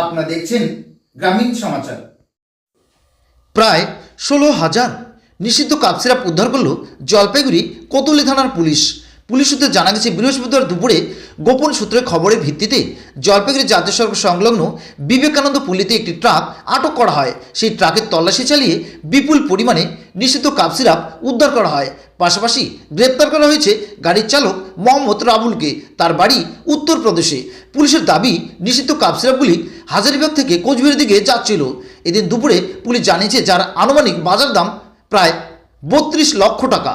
আপনারা দেখছেন গ্রামীণ সমাচার। প্রায় ষোলো হাজার নিষিদ্ধ কাপ সিরাপ উদ্ধার করল জলপাইগুড়ি কোতলি থানার পুলিশ। পুলিশ সূত্রে জানা গেছে, বৃহস্পতিবার দুপুরে গোপন সূত্রে খবরের ভিত্তিতে জলপাইগুড়ি জাতীয় সড়ক সংলগ্ন বিবেকানন্দ পল্লীতে একটি ট্রাক আটক করা হয়। সেই ট্রাকের তল্লাশি চালিয়ে বিপুল পরিমাণে নিষিদ্ধ কাপ সিরাপ উদ্ধার করা হয়। পাশাপাশি গ্রেপ্তার করা হয়েছে গাড়ির চালক মোহাম্মদ রাবুলকে। তার বাড়ি উত্তরপ্রদেশে। পুলিশের দাবি, নিষিদ্ধ কাপ সিরাপগুলি হাজারিবাগ থেকে কোচবিহারের দিকে যাচ্ছিল। এদিন দুপুরে পুলিশ জানিয়েছে, যার আনুমানিক বাজার দাম প্রায় বত্রিশ লক্ষ টাকা।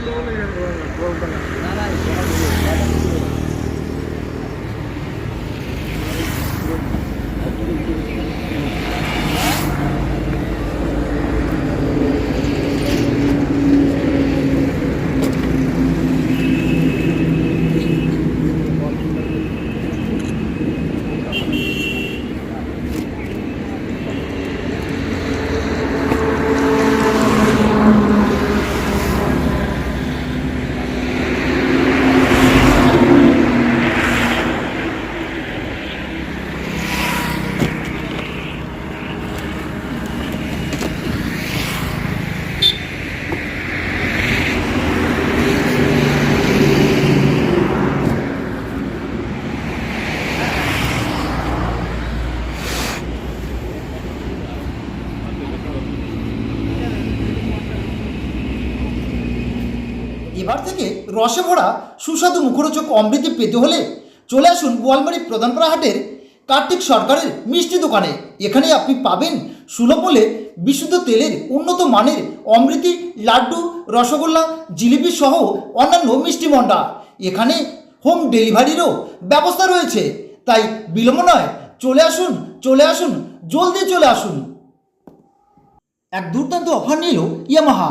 Ну, наверное, এবার থেকে রসে ভরা সুস্বাদু মুখরোচক অমৃতি পেতে হলে চলে আসুন গোয়ালমারি প্রধানপাড়া হাটের কার্তিক সরকারের মিষ্টি দোকানে। এখানে আপনি পাবেন সুলভ মূল্যে বিশুদ্ধ তেলের উন্নত মানের অমৃতি, লাড্ডু, রসগোল্লা, জিলিপি সহ অন্যান্য মিষ্টি মন্ডা এখানে হোম ডেলিভারিরও ব্যবস্থা রয়েছে। তাই বিলম্ব নয়, চলে আসুন চলে আসুন, জলদি চলে আসুন। এক দুর্দান্ত অফার নিল ইয়ামাহা।